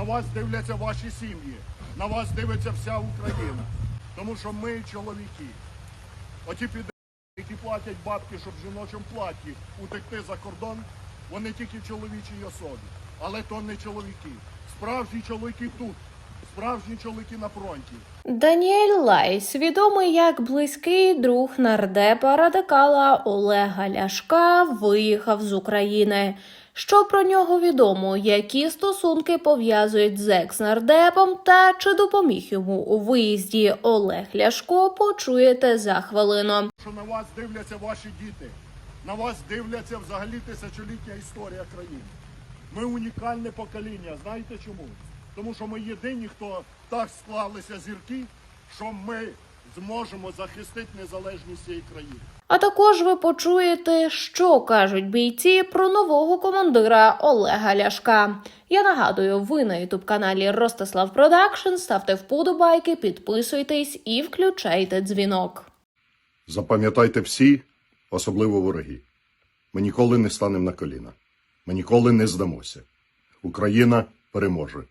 На вас дивляться ваші сім'ї, на вас дивиться вся Україна. Тому що ми чоловіки. Оті піде, які платять бабки, щоб в жіночому платі утекти за кордон, вони тільки в чоловічій особі. Але то не чоловіки. Справжні чоловіки тут, справжні чоловіки на фронті. Даніель Лайс, відомий як близький друг нардепа радикала Олега Ляшка, виїхав з України. Що про нього відомо, які стосунки пов'язують з екс-нардепом та чи допоміг йому у виїзді Олег Ляшко, почуєте за хвилину. Що на вас дивляться ваші діти, на вас дивляться взагалі тисячолітня історія країни. Ми унікальне покоління. Знаєте чому? Тому що ми єдині, хто так склалися зірки, що ми зможемо захистити незалежність цієї країни. А також ви почуєте, що кажуть бійці про нового командира Олега Ляшка. Я нагадую, ви на ютуб каналі Ростислав Продакшн. Ставте вподобайки, підписуйтесь і включайте дзвінок. Запам'ятайте всі, особливо вороги. Ми ніколи не станемо на коліна. Ми ніколи не здамося. Україна переможе.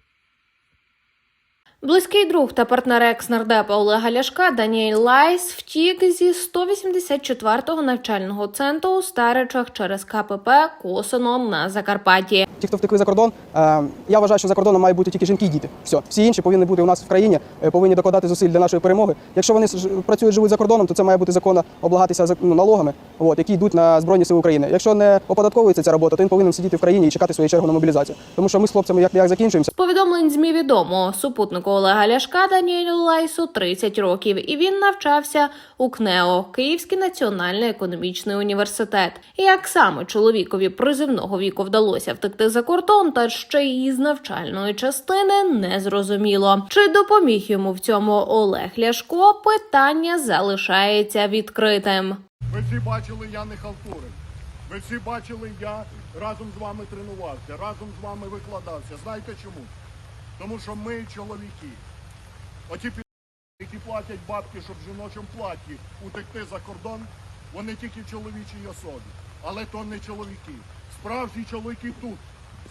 Близький друг та партнер екс-нардепа Олега Ляшка Даніель Лайс втік зі 184-го навчального центру у Старичах через КПП Косино на Закарпатті. Ті, хто втекли за кордон, е, я вважаю, що за кордоном мають бути тільки жінки і діти. Все, всі інші повинні бути у нас в країні, е, повинні докладати зусиль для нашої перемоги. Якщо вони працюють, живуть за кордоном, то це має бути законно облагатися ну, налогами, от, які йдуть на збройні сили України. Якщо не оподатковується ця робота, то він повинен сидіти в країні і чекати свою чергу на мобілізацію. Тому що ми з хлопцями як як закінчуємося. Повідомлень ЗМІ відомо, супутнику Олега Ляшка Даніелю Лайсу 30 років, і він навчався у КНЕО Київський національний економічний університет. Як саме чоловікові призивного віку вдалося втекти за кордон, та ще й із навчальної частини не зрозуміло. Чи допоміг йому в цьому Олег Ляшко? Питання залишається відкритим. Ви всі бачили, я не халтурив. Ви всі бачили, я разом з вами тренувався, разом з вами викладався. Знаєте чому? Тому що ми чоловіки. Оті пі***, які платять бабки, щоб в жіночому платі утекти за кордон, вони тільки в чоловічій особі. Але то не чоловіки. Справжні чоловіки тут.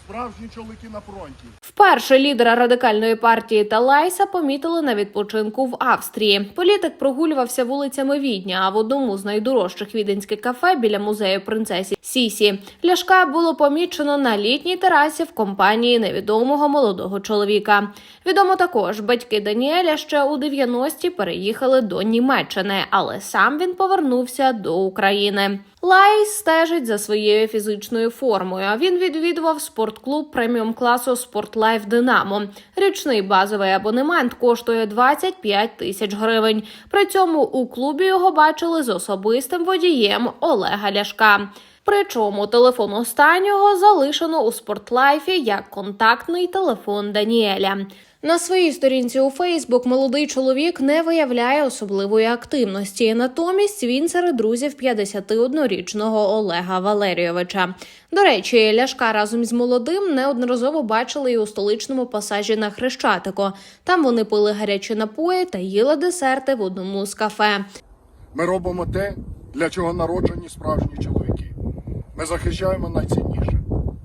Справжні чоловіки на фронті. Вперше лідера радикальної партії та Лайса помітили на відпочинку в Австрії. Політик прогулювався вулицями Відня, а в одному з найдорожчих віденських кафе біля музею принцесі Сісі Ляшка було помічено на літній терасі в компанії невідомого молодого чоловіка. Відомо також, батьки Даніеля ще у 90-ті переїхали до Німеччини, але сам він повернувся до України. Лайс стежить за своєю фізичною формою. Він відвідував спортклуб преміум класу Спортлайф Динамо. Річний базовий абонемент коштує 25 тисяч гривень. При цьому у клубі його бачили з особистим водієм Олега Ляшка. Причому телефон останнього залишено у спортлайфі як контактний телефон Даніеля. На своїй сторінці у Фейсбук молодий чоловік не виявляє особливої активності. Натомість він серед друзів 51-річного Олега Валерійовича. До речі, Ляшка разом з молодим неодноразово бачили і у столичному пасажі на Хрещатику. Там вони пили гарячі напої та їли десерти в одному з кафе. Ми робимо те, для чого народжені справжні чоловіки. Ми захищаємо найцінніше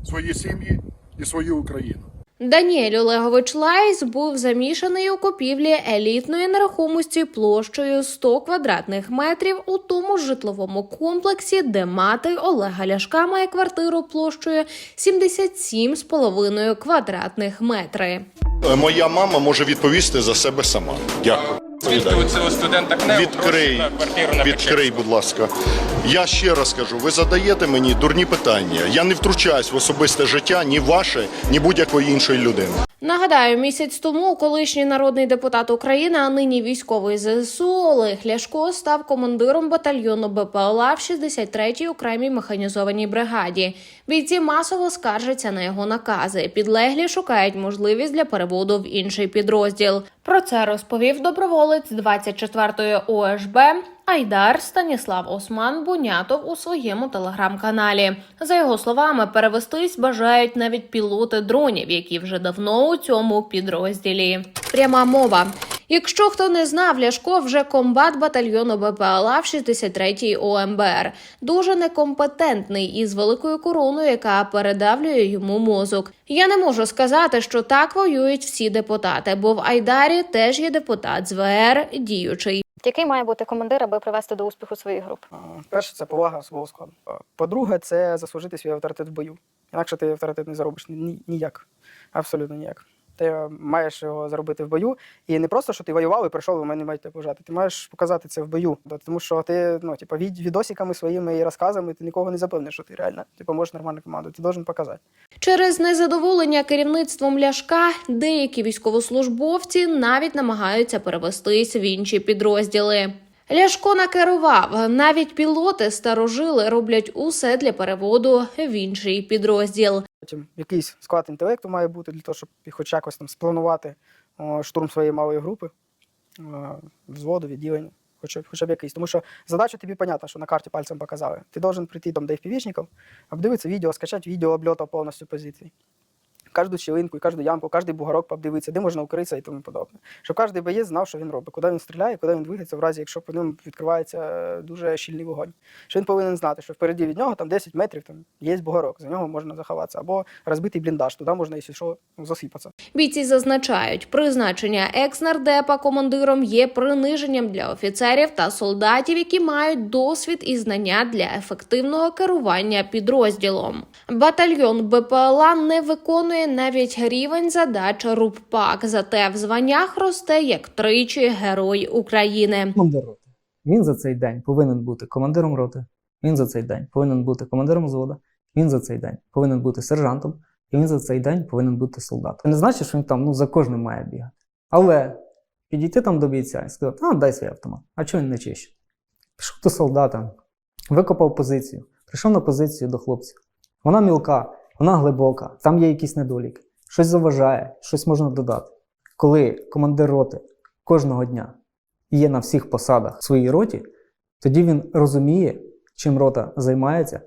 свої сім'ї і свою Україну. Даніель Олегович Лайс був замішаний у купівлі елітної нерухомості площею 100 квадратних метрів у тому житловому комплексі, де мати Олега Ляшка має квартиру площею 77,5 квадратних метри. Е, Моя мама може відповісти за себе сама. Дякую. Звідки у цього студента КНЕУ Відкрий, на квартиру на відкрий, будь ласка. Я ще раз кажу, ви задаєте мені дурні питання. Я не втручаюсь в особисте життя ні ваше, ні будь-якої іншої людини. Нагадаю, місяць тому колишній народний депутат України, а нині військовий ЗСУ Олег Ляшко став командиром батальйону БПЛА в 63-й окремій механізованій бригаді. Бійці масово скаржаться на його накази. Підлеглі шукають можливість для переводу в інший підрозділ. Про це розповів доброволець 24-ї ОШБ Айдар Станіслав Осман Бунятов у своєму телеграм-каналі. За його словами, перевестись бажають навіть пілоти дронів, які вже давно у цьому підрозділі. Пряма мова. Якщо хто не знав, Ляшко вже комбат батальйону БПЛА в 63-й ОМБР. Дуже некомпетентний із великою короною, яка передавлює йому мозок. Я не можу сказати, що так воюють всі депутати, бо в Айдарі теж є депутат з ВР діючий. Який має бути командир, аби привести до успіху своїх груп? Перше, це повага свого складу. По-друге, це заслужити свій авторитет в бою. Інакше ти авторитет не заробиш ні- ніяк. Абсолютно ніяк. Ти маєш його заробити в бою. І не просто, що ти воював і прийшов, і мене маєте пожати. Ти маєш показати це в бою. Тому що ти, ну, типу, від, відосиками своїми і розказами ти нікого не запевниш, що ти реально типу, можеш нормальну команду. Ти должен показати. Через незадоволення керівництвом Ляшка деякі військовослужбовці навіть намагаються перевестись в інші підрозділи. Ляшко накерував, навіть пілоти старожили роблять усе для переводу в інший підрозділ. Потім якийсь склад інтелекту має бути для того, щоб хоч якось там спланувати о, штурм своєї малої групи, о, взводу, відділення, хоча б, хоча б якийсь. Тому що задача тобі понятна, що на карті пальцем показали. Ти должен прийти там до FPV-шників, обдивитися відео, скачати відео обльоту повністю позицій. Кожну щілинку, кожну ямку, кожний бугорок подивитися, де можна укритися і тому подобне. Щоб кожен боєць знав, що він робить, куди він стріляє, куди він двигається, в разі, якщо по ньому відкривається е, дуже щільний вогонь. Що він повинен знати, що впереді від нього там 10 метрів там є бугорок, за нього можна заховатися, або розбитий бліндаж, туди можна, якщо що, засипатися. Бійці зазначають, призначення екс-нардепа командиром є приниженням для офіцерів та солдатів, які мають досвід і знання для ефективного керування підрозділом. Батальйон БПЛА не виконує навіть рівень задач РУППАК, зате в званнях росте як тричі Герой України. командир роти. Він за цей день повинен бути командиром роти. Він за цей день повинен бути командиром взвода. Він за цей день повинен бути сержантом. І він за цей день повинен бути солдатом. Не значить, що він там ну, за кожним має бігати. Але підійти там до бійця і сказати, а дай свій автомат. А чого він не чище? Пішов до солдата, викопав позицію, прийшов на позицію до хлопців. Вона мілка, вона глибока, там є якісь недоліки, щось заважає, щось можна додати. Коли командир роти кожного дня є на всіх посадах в своїй роті, тоді він розуміє, чим рота займається,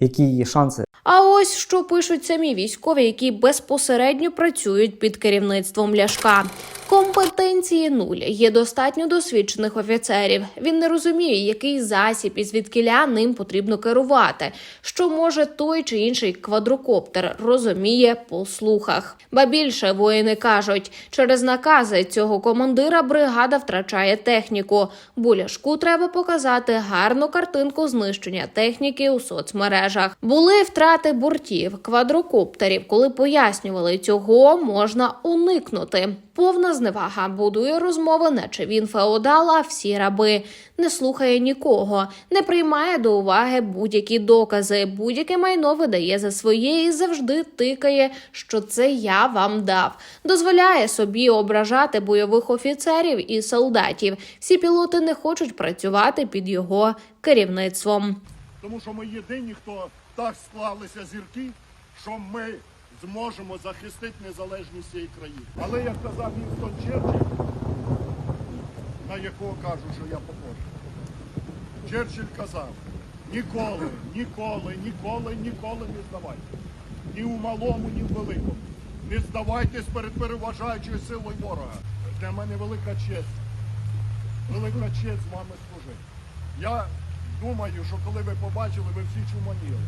які її шанси А ось що пишуть самі військові, які безпосередньо працюють під керівництвом Ляшка. Компетенції нуль. Є достатньо досвідчених офіцерів. Він не розуміє, який засіб і звідкиля ним потрібно керувати. Що може той чи інший квадрокоптер розуміє по слухах. Ба більше воїни кажуть, через накази цього командира бригада втрачає техніку. Бо Ляшку треба показати гарну картинку знищення техніки у соцмережах. Були втрати бортів, квадрокоптерів. Коли пояснювали, цього можна уникнути. Повна зневага будує розмови, наче він феодал, а всі раби. Не слухає нікого, не приймає до уваги будь-які докази, будь-яке майно видає за своє і завжди тикає, що це я вам дав. Дозволяє собі ображати бойових офіцерів і солдатів. Всі пілоти не хочуть працювати під його керівництвом. Тому що ми єдині, хто так склалися зірки, що ми зможемо захистити незалежність цієї країни. Але як казав Вінстон Черчилль, на якого кажу, що я похожий, Черчилль казав, ніколи, ніколи, ніколи, ніколи не здавайтесь. Ні у малому, ні в великому. Не здавайтесь перед переважаючою силою ворога. Для мене велика честь. Велика честь з вами служити. Я думаю, що коли ви побачили, ви всі чуманіли.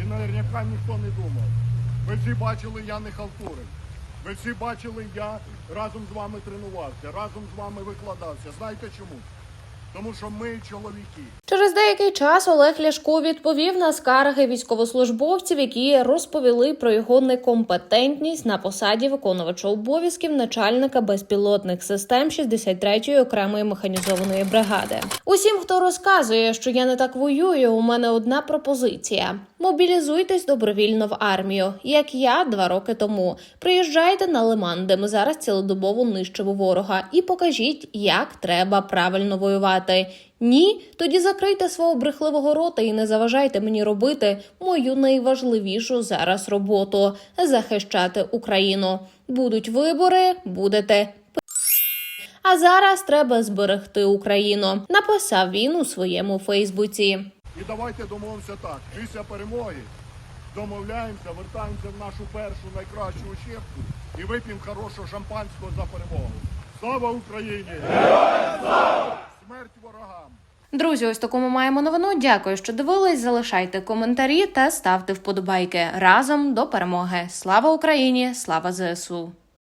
І наверняка ніхто не думав. Ви всі бачили, я не халтурив. Ви всі бачили, я разом з вами тренувався, разом з вами викладався. Знаєте чому? Тому що ми чоловіки. Через деякий час Олег Ляшко відповів на скарги військовослужбовців, які розповіли про його некомпетентність на посаді виконувача обов'язків начальника безпілотних систем 63-ї окремої механізованої бригади. Усім, хто розказує, що я не так воюю, у мене одна пропозиція: мобілізуйтесь добровільно в армію, як я два роки тому. Приїжджайте на Лиман, де ми зараз цілодобово нищимо ворога, і покажіть, як треба правильно воювати. Ні, тоді закрийте свого брехливого рота і не заважайте мені робити мою найважливішу зараз роботу захищати Україну. Будуть вибори, будете. А зараз треба зберегти Україну. Написав він у своєму Фейсбуці. І давайте домовимося так. Після перемоги домовляємося, вертаємося в нашу першу найкращу учебку і вип'ємо хорошого шампанського за перемогу. Слава Україні! Слава! Смерть ворогам! Друзі, ось таку ми маємо новину. Дякую, що дивились. Залишайте коментарі та ставте вподобайки разом до перемоги. Слава Україні! Слава ЗСУ!